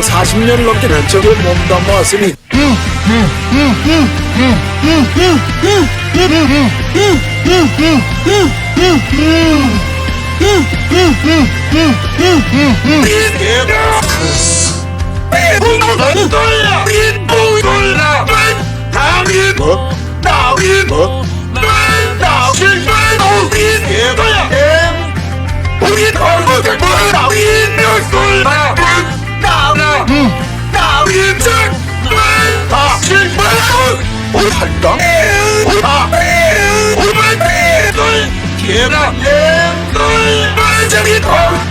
40년을 넘게 몸담아 왔으니 우리 걸고 한당 다 우리 들 개나 들 완전히 더. 나